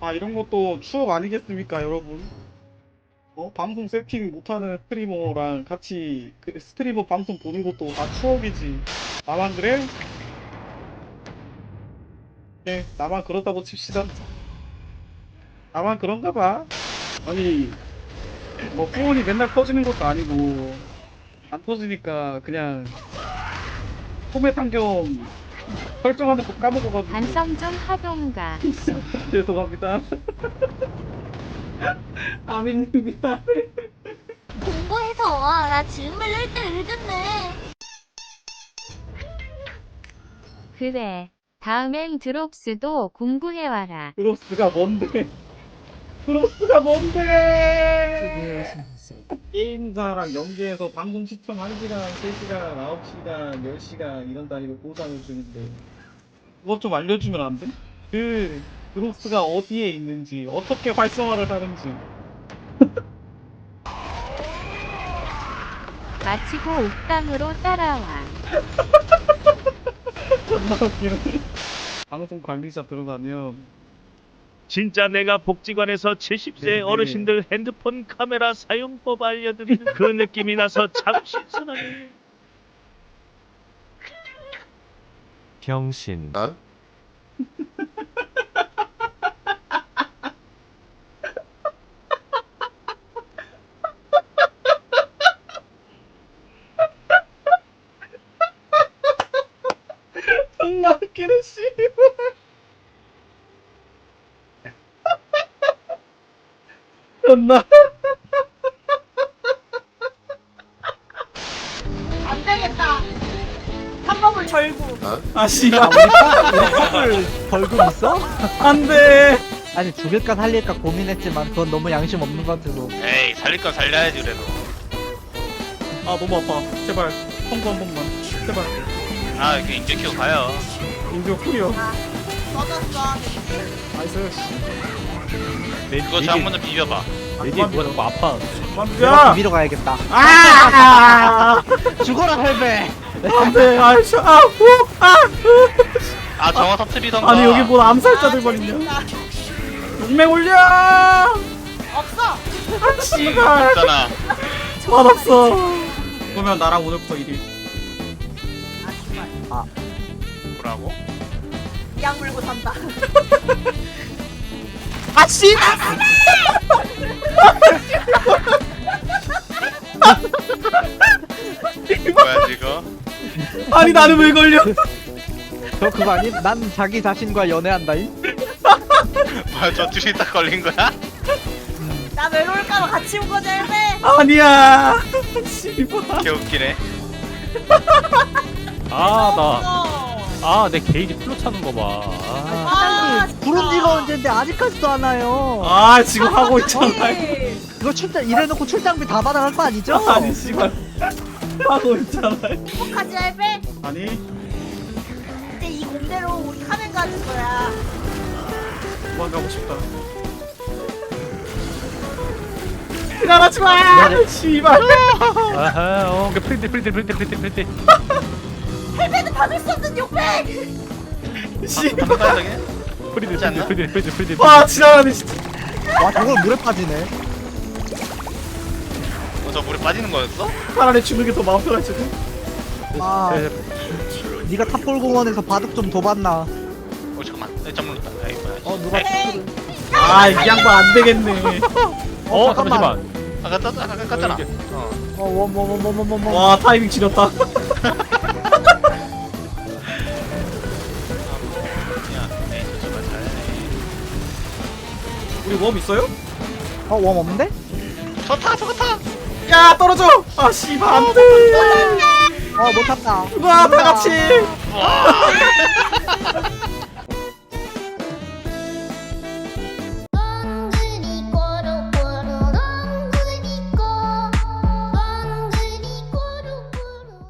아 이런 것도 추억 아니겠습니까 여러분? 어? 방송 세팅 못하는 스트리머랑 같이 그 스트리머 방송 보는 것도 다 추억이지. 나만 그래? 예 나만 그렇다고 칩시다. 나만 그런가 봐. 아니 뭐 후원이 맨날 터지는 것도 아니고 안 터지니까 그냥 소매 상경 설정하는 거 까먹어가지고 반성 좀 하던가. 죄송합니다. 아민입니다. 공부해서 와. 나 질문 1등 1등네. 그래. 다음엔 드롭스도 공부해와라. 크로스가 뭔데? 크로스가 뭔데? 게임사랑 연계해서 방송 시청 1시간, 3시간, 9시간, 10시간 이런 단위로 보상을 주는데 그것 좀 알려주면 안 돼? 그 크로스가 어디에 있는지 어떻게 활성화를 하는지 마치고 옥상으로 따라와. 존나 웃기네 방송 관리자 들어가면 진짜 내가 복지관에서 70세 네, 네. 어르신들 핸드폰 카메라 사용법 알려드리는 그 느낌이 나서 참 신선하네. 병신. 어? 존나 웃기네 씨 존나 안 되겠다. 한 번을 절구. 어? 아 씨발 헐 벌금 있어? 안돼 아니 죽일까 살릴까 고민했지만 그건 너무 양심 없는 것 같아서 에이 살릴 건 살려야지 그래도. 아 너무 아파 제발 성구 한 번만 제발 아 이렇게 인제 키고 가요. 인조 쿨이요 젖었어. 나이스 그거 저 한 번 더 비벼봐. 내뒤 누가 자꾸 아파 내가 비비러 가야겠다. 아! 죽어라 할배 안돼. 아이씨 아후아 아 정화 터트리던가. 아니 여기 뭐 암살자들 걸리냐? 용맹 올려! 없어. 아 씨발. 있잖아. 맛없어. 그러면 나랑 오늘부터 1위 아 씨발. 뭐라고? 약 물고 산다. 아 뭐야 지금? 아니 나는 왜 걸려 저 그거 아니? 난 자기 자신과 연애한다잉? 뭐야 저 둘이 딱 걸린 거야? 나 외로울까봐 같이 온 거지 할매. 아니야 씨발 개 웃기네. 아, 나, 어. 아, 내 게이지 풀로 차는 거 봐. 아, 아, 부른 지가 언젠데 아직까지도 안 와요 아 지금 하고 있잖아 아니. 이거 출장 이래놓고 출장비 다 받아갈 거 아니죠? 아니 씨발 하고 있잖아 행복하지 할매? 아니 이제 이 공대로 우리 카멘 가는 거야. 도망 가고 싶다 일어나지 마 씨발 아하, 어, 그 프린트, 프린트, 프린트, 프린트, 프린트. 할매는 받을 수 없는 600. 씨발 한가하게? 프린트, 그렇지 않나? 프린트, 프린트, 프린트, 프린트. 와 지나가네 진짜 와 저걸 물에 빠지네 어, 저 물에 빠지는 거였어? 차라리 죽는 게 더 마음 편하지 아 네, 네가 탑골공원에서 바둑 좀 둬봤나 어 잠깐만. 눌렀다. 에이 뭐야. 어 누가 에이. 아이 양반 안 되겠네 어, 잠깐만. 잠시만. 아까 떴 아까 깠잖아. 이렇게. 어. 어뭐뭐뭐뭐뭐뭐 와 타이밍 지렸다 우리 웜 있어요? 어웜 없는데? 저타 저거 타. 야 떨어져 아 씨발 안돼 어못 탔다 와 다 같이 와.